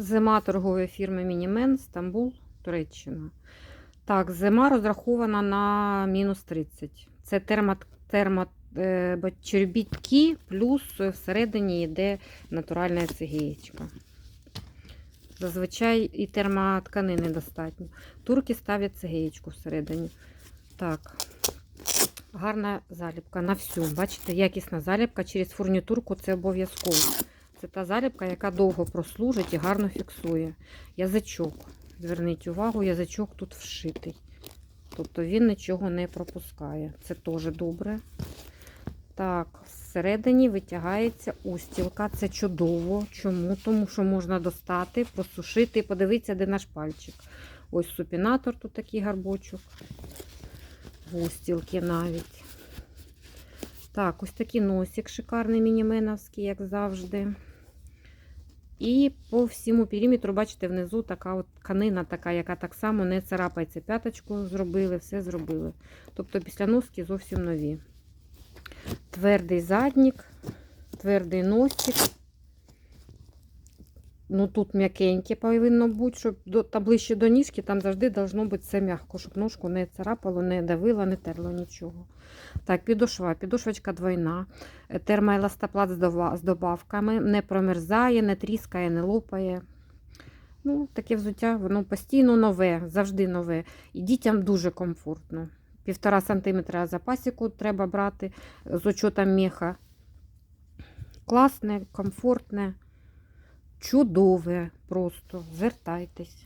Зима торгової фірми Мінімен, Стамбул, Туреччина. Так, зима розрахована на мінус 30. Це термо, термо, е, плюс всередині йде натуральна цигієчка. Зазвичай і термотканини достатньо. Турки ставлять цигієчку всередині. Так, гарна заліпка на всю. Бачите, якісна заліпка через фурнітурку це обов'язково. Це та заліпка, яка довго прослужить і гарно фіксує. Язичок. Зверніть увагу, язичок тут вшитий. Тобто він нічого не пропускає. Це теж добре. Так, всередині витягається устілка. Це чудово. Чому? Тому що можна достати, просушити і подивитися, де наш пальчик. Ось супінатор, тут такий гарбочок. Устілки навіть. Так, ось такий носик шикарний мініменовський, як завжди. І по всьому периметру, бачите, внизу така от тканина, така, яка так само не царапається. П'яточку зробили, все зробили. Тобто після носки зовсім нові. Твердий заднік, твердий носик. Ну тут м'якеньке повинно бути, щоб до, та ближче до ніжки, там завжди должно бути все м'яко, щоб ножку не царапало, не давило, не терло нічого. Так, підошва, підошвочка двойна, е, термоеластоплат з добавками, не промерзає, не тріскає, не лопає. Ну, таке взуття, воно постійно нове, завжди нове. І дітям дуже комфортно. Півтора сантиметра запасіку треба брати з учетом меха. Класне, комфортне, чудове просто. Звертайтесь.